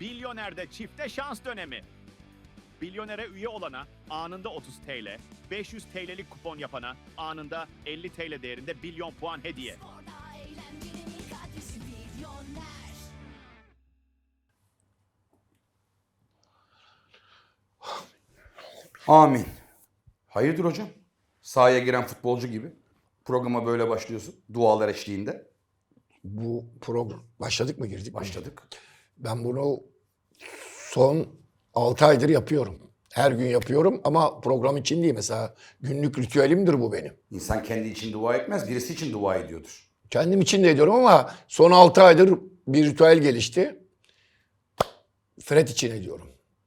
Bilyoner'de çifte şans dönemi. Bilyonere üye olana anında 30 TL, 500 TL'lik kupon yapana anında 50 TL değerinde bilyon puan hediye. Orada eğlencenin ilk adresi Milyoner. Amin. Hayırdır hocam? Sahaya giren futbolcu gibi. Programa böyle başlıyorsun. Dualar eşliğinde. Bu program başladık mı girdik mi? Başladık. Ben bunu son 6 aydır yapıyorum. Her gün yapıyorum ama program için değil. Mesela günlük ritüelimdir bu benim. İnsan kendi için dua etmez, birisi için dua ediyordur. Kendim için de ediyorum ama son 6 aydır bir ritüel gelişti. Fred için ediyorum.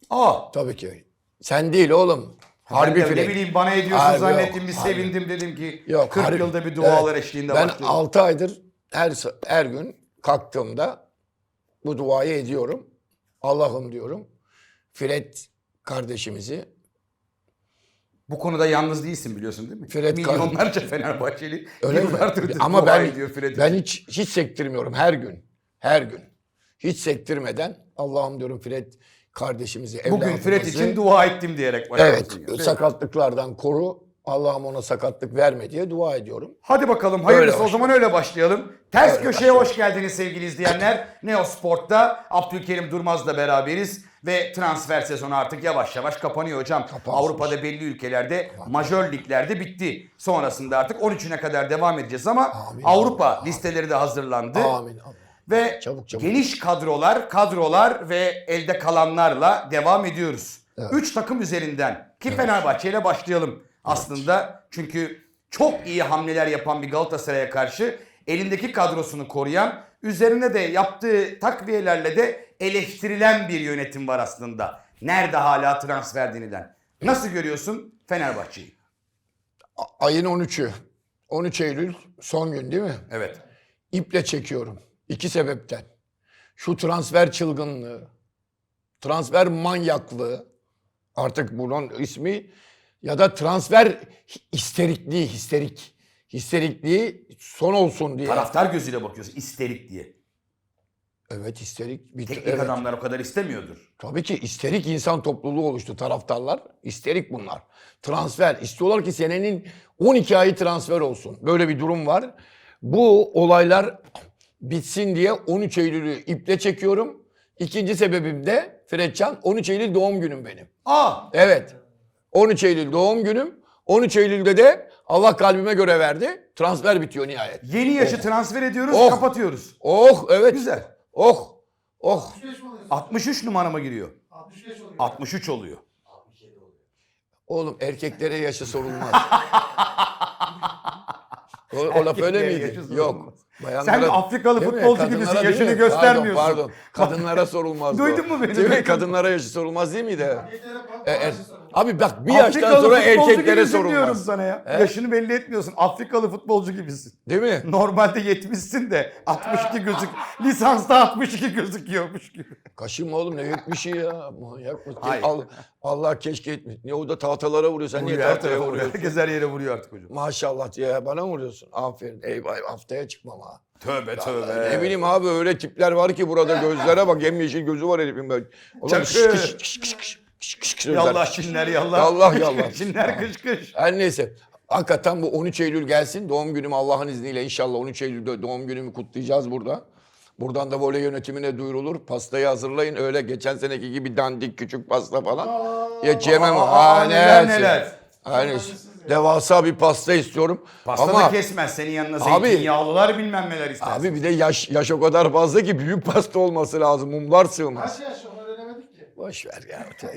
Aa, Tabii ki. Sen değil oğlum. Harbi ben de ne bileyim bana ediyorsun Harbi zannettim yok, bir harbi. sevindim dedim ki Yok, 40 harbi- yılda bir dualar Evet. eşliğinde Ben başlıyorum. 6 aydır her her gün kalktığımda bu duayı ediyorum. Allah'ım diyorum. Fred kardeşimizi Bu konuda yalnız değilsin biliyorsun değil mi? Fred Milyonlarca Fenerbahçeli Öyle mi? Ama ben ediyor Fred'e. ben hiç hiç sektirmiyorum her gün. Her gün. Hiç sektirmeden Allah'ım diyorum Fred kardeşimizi Bugün evladımızı- Fred için dua ettim diyerek Evet, başlıyorsun. yani. sakatlıklardan koru. Allah'ım ona sakatlık verme diye dua ediyorum. Hadi bakalım hayırlısı Öyle o zaman öyle başlayalım. Ters Öyle köşeye hoş geldiniz sevgili izleyenler. Neo Sport'ta Abdülkerim Durmaz'la beraberiz. Ve transfer sezonu artık yavaş yavaş kapanıyor hocam. Kapansın. Avrupa'da belli ülkelerde, majör liglerde bitti. Sonrasında artık 13'üne kadar devam edeceğiz ama Amin. Avrupa Amin. listeleri de hazırlandı. Amin. amin. Ve Çabuk, çabuk. geniş kadrolar, kadrolar ve elde kalanlarla devam ediyoruz. Üç takım üzerinden ki Fenerbahçe ile başlayalım aslında. Çünkü çok iyi hamleler yapan bir Galatasaray'a karşı elindeki kadrosunu koruyan, üzerine de yaptığı takviyelerle de eleştirilen bir yönetim var aslında. Nerede hala transfer denilen? Nasıl görüyorsun Fenerbahçe'yi? Ayın 13'ü. 13 Eylül son gün değil mi? Evet. İple çekiyorum. İki sebepten. Şu transfer çılgınlığı, transfer manyaklığı, artık bunun ismi ya da transfer histerikliği, histerik. Histerikliği son olsun diye. Taraftar gözüyle bakıyorsun isterik diye. Evet histerik. Bir, Teknik evet. adamlar o kadar istemiyordur. Tabii ki isterik insan topluluğu oluştu taraftarlar. İsterik bunlar. Transfer. istiyorlar ki senenin 12 ayı transfer olsun. Böyle bir durum var. Bu olaylar bitsin diye 13 Eylül'ü iple çekiyorum. İkinci sebebim de Fredcan 13 Eylül doğum günüm benim. Aa Evet. 13 Eylül doğum günüm. 13 Eylül'de de Allah kalbime göre verdi. Transfer bitiyor nihayet. Yeni yaşı transfer ediyoruz, Oh. kapatıyoruz. Oh evet. Güzel. Oh. Oh. 63 numara mı giriyor? 65 oluyor. 63 oluyor. Oğlum erkeklere yaşı sorulmaz. o, o laf öyle miydi? Yok. Bayanlara- Sen Afrikalı futbolcu gibisin, değil yaşını mi? göstermiyorsun. Pardon, pardon. Kadınlara sorulmaz. Duydun mu beni? Değil mi? Kadınlara yaşı sorulmaz değil miydi? Erkeklere abi bak bir yaştan Afrikalı sonra futbolcu erkeklere gibisin diyorum sorulmaz. sana ya. He? Yaşını belli etmiyorsun. Afrikalı futbolcu gibisin. Değil mi? Normalde 70'sin de 62 gözük. Lisansta 62 gözüküyormuş gibi. Kaşınma oğlum ne yetmişi ya. Manyak mı? Hayır. Al- Allah keşke etmiş. Niye o da tahtalara vuruyor? Sen niye Vuruyor, her tahtaya tarafa vuruyor. vuruyorsun? Herkes her yere vuruyor artık hocam. Maşallah ya bana mı vuruyorsun? Aferin. Eyvah haftaya çıkmam ha. Tövbe Ne tövbe. bileyim abi öyle tipler var ki burada gözlere bak yemyeşil gözü var herifin böyle. Ulan Çakır. şş, şş, şş, şş, şş, şş, şş, Yallah şş. şinler yallah. Yallah, Kış yallah. kış, Şinler kış kış. Her neyse. Hakikaten bu 13 Eylül gelsin. Doğum günüm Allah'ın izniyle inşallah 13 Eylül'de doğum günümü kutlayacağız burada. Buradan da voley yönetimine duyurulur. Pastayı hazırlayın. Öyle geçen seneki gibi dandik küçük pasta falan. Ya. Aa, Ha, neler neyse. neler. Yani devasa bir pasta istiyorum. Pasta Ama da kesmez. Senin yanına Abi- zeytinyağlılar bilmem neler istersin. abi bir de yaş yaş o kadar fazla ki büyük pasta olması lazım. Mumlar sığmaz. Kaç yaş ki. Boş ver ya.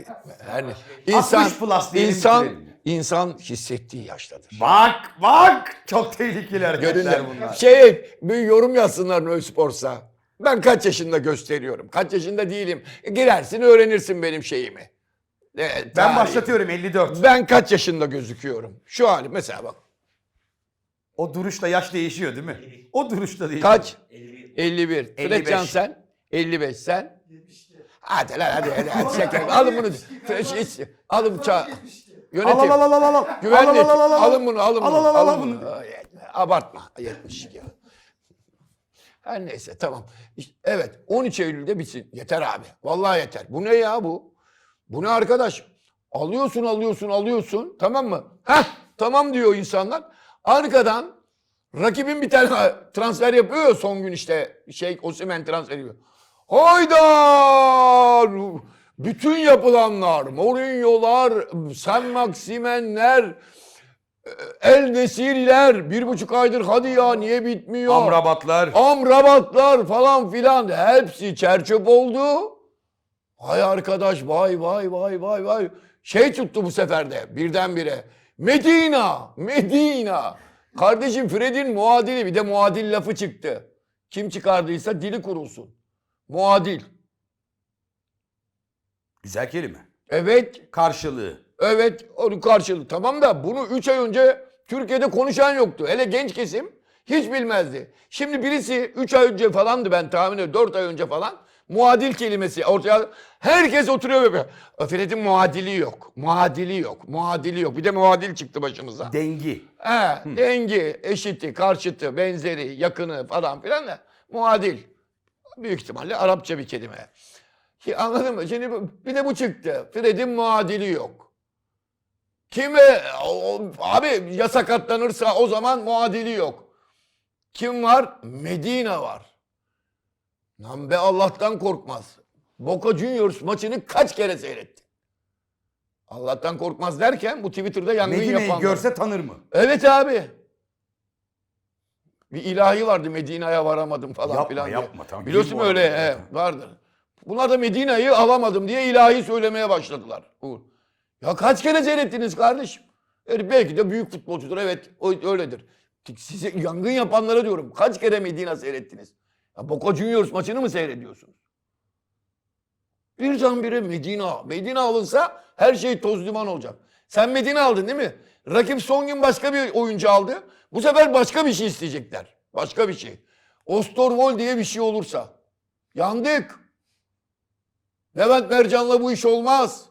Yani insan 60 plus diyelim insan bitirelim. insan hissettiği yaştadır. Bak bak çok tehlikeli hareketler bunlar. şey bir yorum yazsınlar No Sports'a. Ben kaç yaşında gösteriyorum. Kaç yaşında değilim. Girersin öğrenirsin benim şeyimi. Evet, Ben başlatıyorum 54. Ben kaç yaşında gözüküyorum? Şu hali mesela bak. O duruşla yaş değişiyor değil mi? O duruşla değişiyor. Kaç? 51. 55. Fredcan sen? 55 sen? Hadi lan hadi hadi. hadi şeker. Alın bunu. İç. Alın ça. Yönetim. Al al al al al. Güvenlik. Al, al, al, al, al. Alın bunu alın bunu. Al, al, al, al alın bunu. Abartma. 72. Her neyse tamam. Evet 13 Eylül'de bitsin. Yeter abi. Vallahi yeter. Bu ne ya bu? Bu ne arkadaş? Alıyorsun alıyorsun alıyorsun tamam mı? Heh tamam diyor insanlar. Arkadan rakibin bir tane transfer yapıyor ya son gün işte şey Osimhen transferi yapıyor. Hayda! Bütün yapılanlar, Mourinho'lar, Sen Maksimenler, El Nesiri'ler bir buçuk aydır hadi ya niye bitmiyor? Amrabatlar. Amrabatlar falan filan hepsi çerçöp oldu. Vay arkadaş vay vay vay vay vay. Şey tuttu bu sefer de birdenbire. Medina, Medina. Kardeşim Fred'in muadili bir de muadil lafı çıktı. Kim çıkardıysa dili kurulsun. Muadil. Güzel kelime. Evet, Karşılığı. evet onun karşılığı. Tamam da bunu 3 ay önce Türkiye'de konuşan yoktu. Hele genç kesim hiç bilmezdi. Şimdi birisi 3 ay önce falandı ben tahmin ediyorum 4 ay önce falan. Muadil kelimesi ortaya herkes oturuyor ve böyle, Fred'in muadili yok. Muadili yok. Muadili yok. Bir de muadil çıktı başımıza. Dengi. He, dengi, eşiti, karşıtı, benzeri, yakını falan filan da muadil. Büyük ihtimalle Arapça bir kelime. Ki anladın mı? Şimdi bir de bu çıktı. Fred'in muadili yok. Kime? o- abi ya sakatlanırsa o zaman muadili yok. Kim var? Medina var. Lan be Allah'tan korkmaz. Boca Juniors maçını kaç kere seyretti? Allah'tan korkmaz derken bu Twitter'da yangın Medine'yi yapanlar. görse tanır mı? Evet abi. Bir ilahi vardı Medine'ye varamadım falan Yapma, filan diye. yapma, tamam. Biliyorsun öyle he, vardır. Bunlar da Medine'yi alamadım diye ilahi söylemeye başladılar. Uğur. Ya kaç kere seyrettiniz kardeşim? Yani belki de büyük futbolcudur evet öyledir. Size yangın yapanlara diyorum kaç kere Medine seyrettiniz? Ya Boca Juniors maçını mı seyrediyorsunuz? Birdenbire Medina. Medina alınsa her şey toz duman olacak. Sen Medina aldın değil mi? Rakip son gün başka bir oyuncu aldı. Bu sefer başka bir şey isteyecekler. Başka bir şey. Ostorvol diye bir şey olursa. Yandık. Levent Mercan'la bu iş olmaz.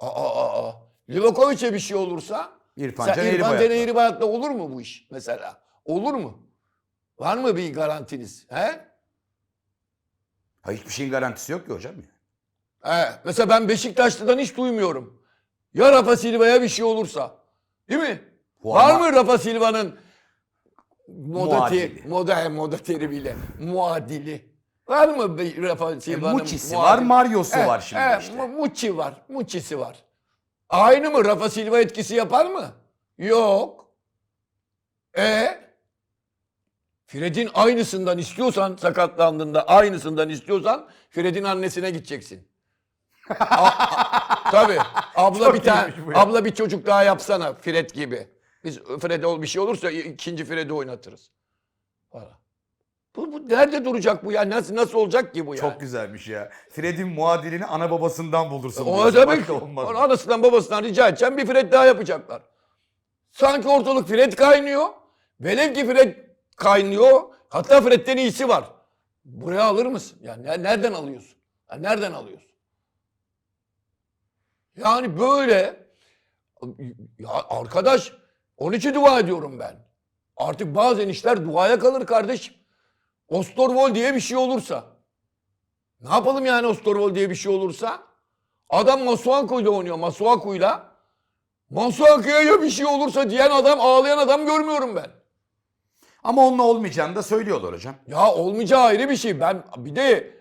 Aa, aa, aa. Livakovic'e bir şey olursa İrfan. Can Eğribayat'la olur mu bu iş mesela? Olur mu? Var mı bir garantiniz? He? Ha, hiçbir şeyin garantisi yok ki hocam. ya. He, mesela ben Beşiktaşlı'dan hiç duymuyorum. Ya Rafa Silva'ya bir şey olursa. Değil mi? Var ama- mı Rafa Silva'nın moda, Muadili. te, moda, moda terimiyle muadili? Var mı bir Rafa Silva'nın Muçi'si var, Mario'su He, var şimdi he, işte. Mu- Muçi var, Muçi'si var. Aynı mı? Rafa Silva etkisi yapar mı? Yok. E Fred'in aynısından istiyorsan sakatlandığında aynısından istiyorsan Fred'in annesine gideceksin. A- a- Tabii. Abla Çok bir tane iyiymiş bu ya. abla bir çocuk daha yapsana Fred gibi. Biz Fred'e ol- bir şey olursa ikinci Fred'i oynatırız. Para. Bu, bu nerede duracak bu ya? Nasıl nasıl olacak ki bu ya? Çok güzelmiş ya. Fred'in muadilini ana babasından bulursun. O diyorsun. tabii Başka olmaz. Onun Anasından babasından rica edeceğim bir Fred daha yapacaklar. Sanki ortalık Fred kaynıyor. Velev ki Fred kaynıyor. Hatta Fred'den iyisi var. Buraya alır mısın? Yani ne- nereden alıyorsun? Ya nereden alıyorsun? Yani böyle ya arkadaş onun için dua ediyorum ben. Artık bazen işler duaya kalır kardeşim. Ostorvol diye bir şey olursa. Ne yapalım yani Ostorvol diye bir şey olursa? Adam Masuaku'yla oynuyor Masuaku'yla. Masuaku'ya ya bir şey olursa diyen adam ağlayan adam görmüyorum ben. Ama onunla olmayacağını da söylüyorlar hocam. Ya olmayacağı ayrı bir şey. Ben bir de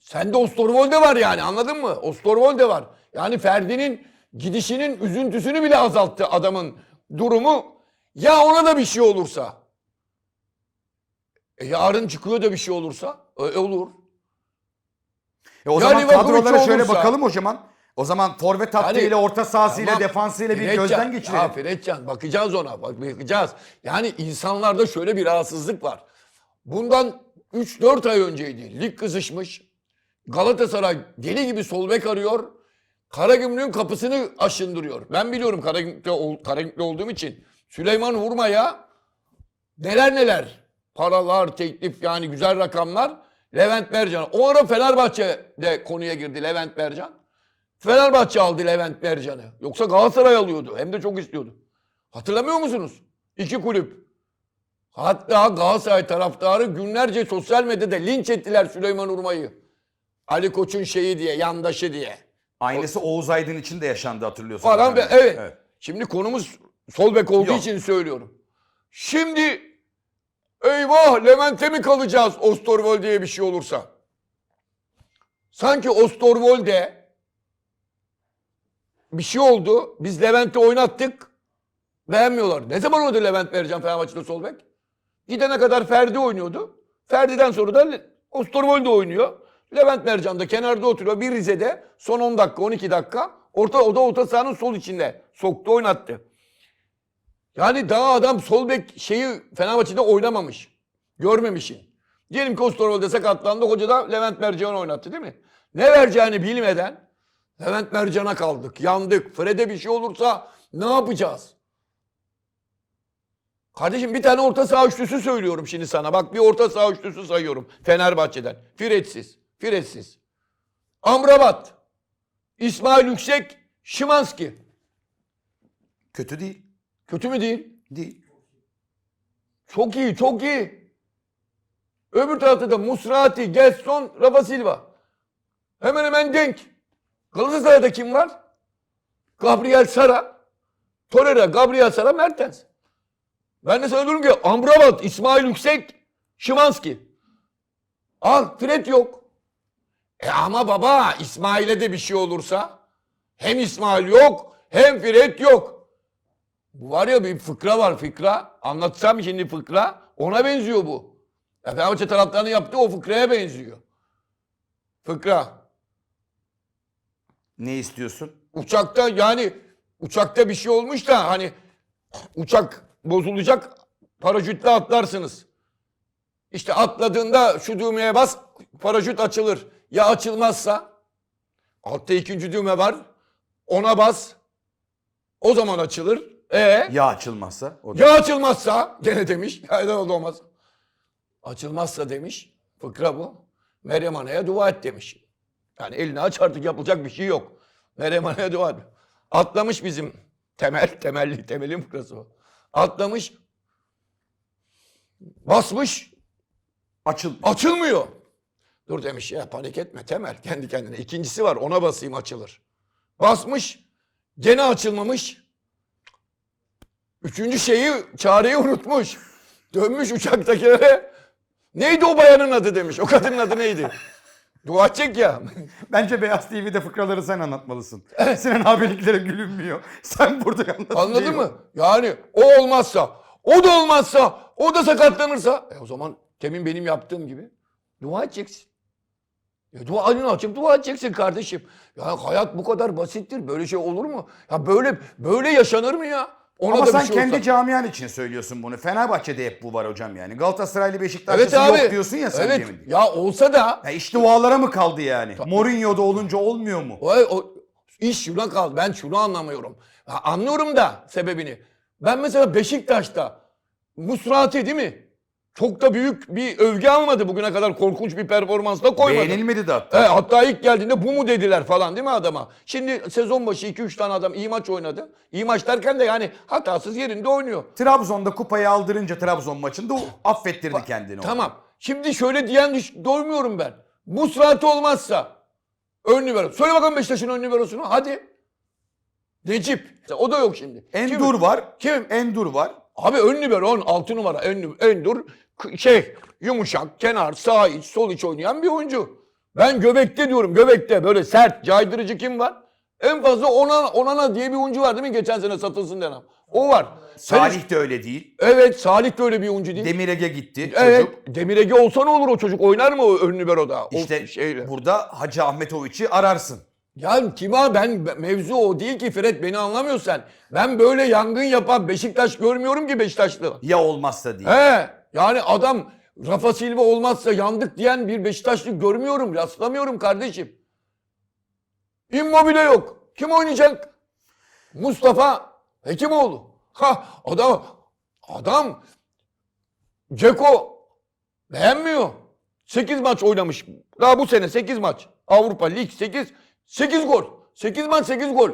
sende Ostorvol de var yani anladın mı? Ostorvol de var. Yani Ferdi'nin gidişinin üzüntüsünü bile azalttı adamın durumu. Ya ona da bir şey olursa. E yarın çıkıyor da bir şey olursa. E, olur. E o Ya zaman kadrolara şöyle olursa- bakalım o zaman. O zaman forvet hattıyla, Yani- orta sahasıyla, Tamam. defansıyla bir gözden Ya geçirelim. Fredcan bakacağız ona. Bak bakacağız. Yani insanlarda şöyle bir rahatsızlık var. Bundan 3-4 ay önceydi. Lig kızışmış. Galatasaray deli gibi sol bek arıyor. Karagümrük'ün kapısını aşındırıyor. Ben biliyorum Karagümrük'te, ol- Karagümrük'te olduğum için. Süleyman Vurma'ya neler neler paralar, teklif yani güzel rakamlar. Levent Mercan. O ara Fenerbahçe'de konuya girdi Levent Mercan. Fenerbahçe aldı Levent Mercan'ı. Yoksa Galatasaray alıyordu. Hem de çok istiyordu. Hatırlamıyor musunuz? İki kulüp. Hatta Galatasaray taraftarı günlerce sosyal medyada linç ettiler Süleyman Urma'yı. Ali Koç'un şeyi diye, yandaşı diye. Aynısı Oğuz Aydın için de yaşandı hatırlıyorsun. Falan ve Yani. evet. Şimdi konumuz sol bek olduğu Yok. için söylüyorum. Şimdi eyvah Levent'e mi kalacağız Ostorvol diye bir şey olursa? Sanki Ostorvol'de bir şey oldu. Biz Levent'i oynattık. Beğenmiyorlar. Ne zaman oynadı Levent Mercan Fenerbahçe'de sol bek? Gidene kadar Ferdi oynuyordu. Ferdi'den sonra da Ostorvol de oynuyor. Levent Mercan da kenarda oturuyor. Bir Rize'de son 10 dakika 12 dakika orta o da orta sahanın sol içinde soktu oynattı. Yani daha adam sol bek şeyi Fenerbahçe'de oynamamış. Görmemişsin. Diyelim ki Ostorvol'de sakatlandı. Hoca da Levent Mercan'ı oynattı değil mi? Ne vereceğini bilmeden Levent Mercan'a kaldık. Yandık. Fred'e bir şey olursa ne yapacağız? Kardeşim bir tane orta saha üçlüsü söylüyorum şimdi sana. Bak bir orta saha üçlüsü sayıyorum Fenerbahçe'den. Firetsiz. Firetsiz. Amrabat. İsmail Yüksek. Şimanski. Kötü değil. Kötü mü değil? Değil. Çok iyi, çok iyi. Öbür tarafta da Musrati, Gesson, Rafa Silva. Hemen hemen denk. Galatasaray'da kim var? Gabriel Sara, Torreira, Gabriel Sara, Mertens. Ben de sana diyorum ki Amrabat, İsmail Yüksek, Şimanski. Al, Fred yok. E ama baba İsmail'e de bir şey olursa hem İsmail yok hem Fred yok. Bu var ya bir fıkra var fıkra. Anlatsam şimdi fıkra ona benziyor bu. Ya Fenerbahçe taraftarının yaptığı o fıkraya benziyor. Fıkra. Ne istiyorsun? Uçakta yani uçakta bir şey olmuş da hani uçak bozulacak paraşütle atlarsınız. İşte atladığında şu düğmeye bas paraşüt açılır. Ya açılmazsa altta ikinci düğme var ona bas o zaman açılır. E Ya açılmazsa? O da. ya açılmazsa gene demiş. Hayda oldu olmaz. Açılmazsa demiş. Fıkra bu. Meryem Ana'ya dua et demiş. Yani elini aç artık yapılacak bir şey yok. Meryem Ana'ya dua et. Atlamış bizim temel, temelli, temelin fıkrası o. Atlamış. Basmış. Açıl. Açılmıyor. Dur demiş ya panik etme temel kendi kendine. İkincisi var ona basayım açılır. Basmış. Gene açılmamış. Üçüncü şeyi çareyi unutmuş. Dönmüş uçaktakilere. Neydi o bayanın adı demiş. O kadının adı neydi? Dua edecek ya. Bence Beyaz TV'de fıkraları sen anlatmalısın. Sinan abiliklere gülünmüyor. Sen burada anlat. Anladın mı? Yani o olmazsa, o da olmazsa, o da sakatlanırsa. E o zaman demin benim yaptığım gibi dua edeceksin. E dua elini açıp dua edeceksin kardeşim. Ya hayat bu kadar basittir. Böyle şey olur mu? Ya böyle böyle yaşanır mı ya? Ona Ama da sen şey kendi olsa. camian için söylüyorsun bunu. Fenerbahçe'de hep bu var hocam yani. Galatasaraylı Evet Beşiktaşlısı abi. yok diyorsun ya sen evet. demin. Ya olsa da Ya iş dualara mı kaldı yani? Mourinho'da olunca olmuyor mu? o, o iş şuna kaldı. Ben şunu anlamıyorum. Ha, anlıyorum da sebebini. Ben mesela Beşiktaş'ta Musrati değil mi? Çok da büyük bir övgü almadı bugüne kadar korkunç bir performansla koymadı. Beğenilmedi de hatta. He, hatta ilk geldiğinde bu mu dediler falan değil mi adama? Şimdi sezon başı 2-3 tane adam iyi maç oynadı. İyi maç derken de yani hatasız yerinde oynuyor. Trabzon'da kupayı aldırınca Trabzon maçında o affettirdi kendini. Tamam. Şimdi şöyle diyen doymuyorum ben. Musrati olmazsa ön libero. Söyle bakalım Beşiktaş'ın ön liberosunu. Hadi. Necip. O da yok şimdi. Endur Kim? var. Kim? Endur var. Abi ön libero 10 6 numara. Ön, Endur şey yumuşak, kenar, sağ iç, sol iç oynayan bir oyuncu. Ben göbekte diyorum. Göbekte böyle sert, caydırıcı kim var? En fazla Onana, Onana diye bir oyuncu var değil mi? Geçen sene satılsın denen. O var. Salih de öyle değil. Evet Salih de öyle bir oyuncu değil. Demir Ege gitti evet. çocuk. Demir Ege olsa ne olur o çocuk? Oynar mı o ön libero'da? O İşte şeyle. burada Hacı Ahmetoviç'i ararsın. Ya kim abi ben mevzu o değil ki Fred beni anlamıyorsun sen. Ben böyle yangın yapan Beşiktaş görmüyorum ki Beşiktaşlı. Ya olmazsa diye. He yani adam Rafa Silva olmazsa yandık diyen bir Beşiktaşlı görmüyorum, rastlamıyorum kardeşim. Immobile yok. Kim oynayacak? Mustafa Hekimoğlu. Ha adam adam Ceko beğenmiyor. 8 maç oynamış. Daha bu sene 8 maç. Avrupa Lig 8 8 gol. 8 maç 8 gol.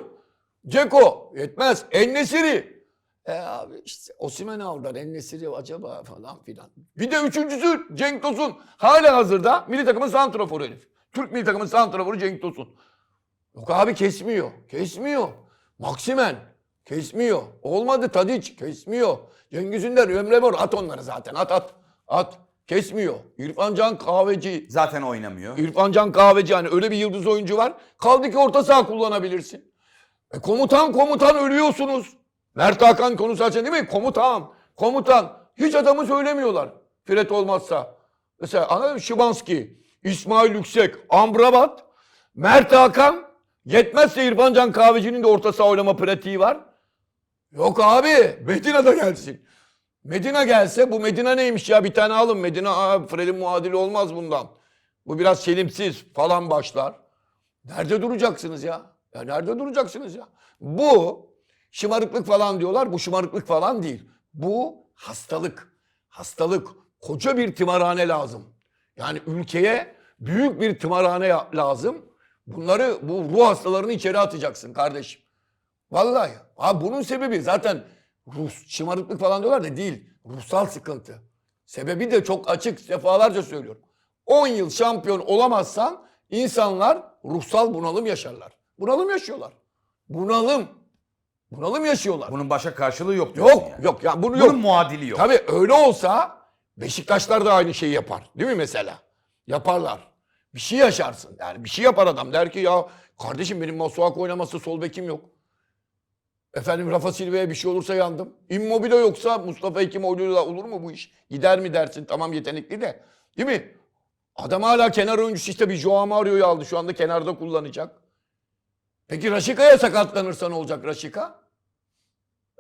Ceko yetmez. Ennesiri. E abi işte Osimhen aldılar. Ennesiri acaba falan filan. Bir de üçüncüsü Cenk Tosun. Hala hazırda milli takımın santraforu herif. Türk milli takımın santraforu Cenk Tosun. Yok abi kesmiyor. Kesmiyor. Maksimen. Kesmiyor. Olmadı Tadiç. Kesmiyor. Cengiz Ünder, Emre Mor. At onları zaten. At at. At. Kesmiyor. İrfan Can Kahveci. Zaten oynamıyor. İrfan Can Kahveci hani öyle bir yıldız oyuncu var. Kaldı ki orta saha kullanabilirsin. E komutan komutan ölüyorsunuz. Mert Hakan konusu açın değil mi? Komutan, komutan. Hiç adamı söylemiyorlar. Fred olmazsa. Mesela anladın? Şibanski, İsmail Yüksek, Amrabat, Mert Hakan. Yetmezse İrfan Can Kahveci'nin de orta saha oynama pratiği var. Yok abi. Medina da gelsin. Medina gelse bu Medina neymiş ya bir tane alın Medina aa, Fred'in muadili olmaz bundan. Bu biraz selimsiz falan başlar. Nerede duracaksınız ya? Ya nerede duracaksınız ya? Bu şımarıklık falan diyorlar. Bu şımarıklık falan değil. Bu hastalık. Hastalık. Koca bir tımarhane lazım. Yani ülkeye büyük bir tımarhane lazım. Bunları bu ruh hastalarını içeri atacaksın kardeşim. Vallahi. Ha bunun sebebi zaten Rus şımarıklık falan diyorlar da değil. Ruhsal sıkıntı. Sebebi de çok açık defalarca söylüyorum. 10 yıl şampiyon olamazsan insanlar ruhsal bunalım yaşarlar. Bunalım yaşıyorlar. Bunalım. Bunalım yaşıyorlar. Bunun başka karşılığı yok diyorsun Yok yani. yok ya bunu Bunun yok. muadili yok. Tabii öyle olsa Beşiktaşlar da aynı şeyi yapar. Değil mi mesela? Yaparlar. Bir şey yaşarsın. Yani bir şey yapar adam. Der ki ya kardeşim benim Masuak oynaması sol bekim yok. Efendim Rafa Silva'ya bir şey olursa yandım. Immobile yoksa Mustafa Hekimoğlu'yla olur mu bu iş? Gider mi dersin? Tamam yetenekli de. Değil mi? Adam hala kenar oyuncusu işte bir Joao Mario'yu aldı. Şu anda kenarda kullanacak. Peki Raşika'ya sakatlanırsa ne olacak Raşika?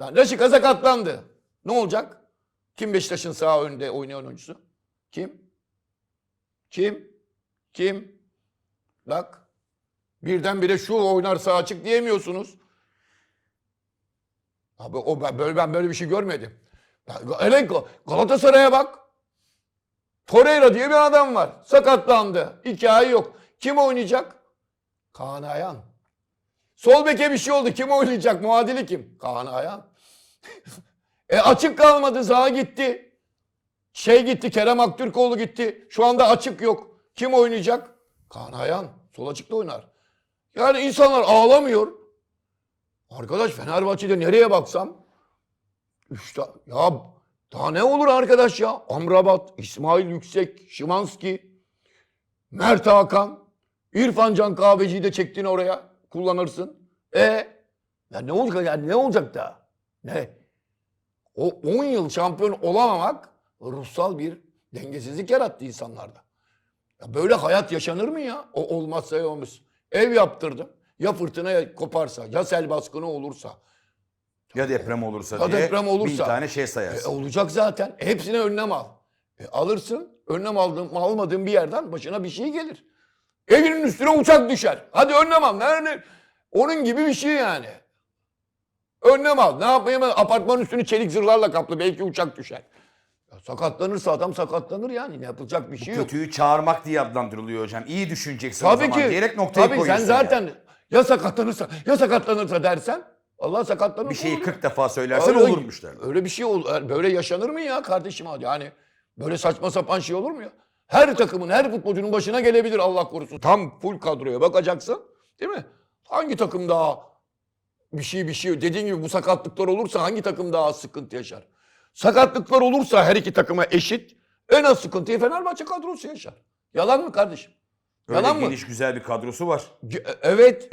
Yani Raşika sakatlandı. Ne olacak? Kim Beşiktaş'ın sağ önde oynayan oyuncusu? Kim? Kim? Kim? Bak. Birdenbire şu oynar sağ açık diyemiyorsunuz. Abi o ben böyle ben böyle bir şey görmedim. Ga- Galatasaray'a bak. Torreira diye bir adam var. Sakatlandı. İki ay yok. Kim oynayacak? Kaan Ayhan. Sol beke bir şey oldu. Kim oynayacak? Muadili kim? Kaan Ayhan. e açık kalmadı. Zaha gitti. Şey gitti. Kerem Aktürkoğlu gitti. Şu anda açık yok. Kim oynayacak? Kaan Ayhan. Sol açıkta oynar. Yani insanlar ağlamıyor. Arkadaş Fenerbahçe'de nereye baksam işte ya daha ne olur arkadaş ya? Amrabat, İsmail Yüksek, Şimanski, Mert Hakan, İrfan Can Kahveci'yi de çektin oraya kullanırsın. E ya ne olacak yani ne olacak da? Ne? O 10 yıl şampiyon olamamak ruhsal bir dengesizlik yarattı insanlarda. Ya böyle hayat yaşanır mı ya? O olmazsa ya olmaz. Ev yaptırdım. Ya fırtına koparsa, ya sel baskını olursa. Ya deprem olursa Ya diye deprem olursa. bin tane şey E, sayarsın. olacak zaten. Hepsine önlem al. E, alırsın. Önlem aldığın, almadığın bir yerden başına bir şey gelir. Evinin üstüne uçak düşer. Hadi önlem al. Nerede? Onun gibi bir şey yani. Önlem al. Ne yapayım? Apartmanın üstünü çelik zırhlarla kaplı. Belki uçak düşer. Ya sakatlanırsa adam sakatlanır yani. Ne yapılacak bir şey yok. Kötüyü çağırmak diye adlandırılıyor hocam. İyi düşüneceksin o Tabii zaman ki. diyerek noktayı Tabii sen koyuyorsun. zaten ya sakatlanırsa ya sakatlanırsa dersen Allah sakatlanırsa Bir şeyi olur. 40 defa söylersen Öyle- olurmuş derler. Öyle bir şey olur. Böyle yaşanır mı ya kardeşim hadi yani böyle saçma sapan şey olur mu ya? Her takımın, her futbolcunun başına gelebilir Allah korusun. Tam full kadroya bakacaksın değil mi? Hangi takım daha bir şey bir şey dediğin gibi bu sakatlıklar olursa hangi takım daha az sıkıntı yaşar? Sakatlıklar olursa her iki takıma eşit en az sıkıntıyı Fenerbahçe kadrosu yaşar. Yalan mı kardeşim? Öyle Yalan mı? geniş güzel bir kadrosu var. Ge- Evet.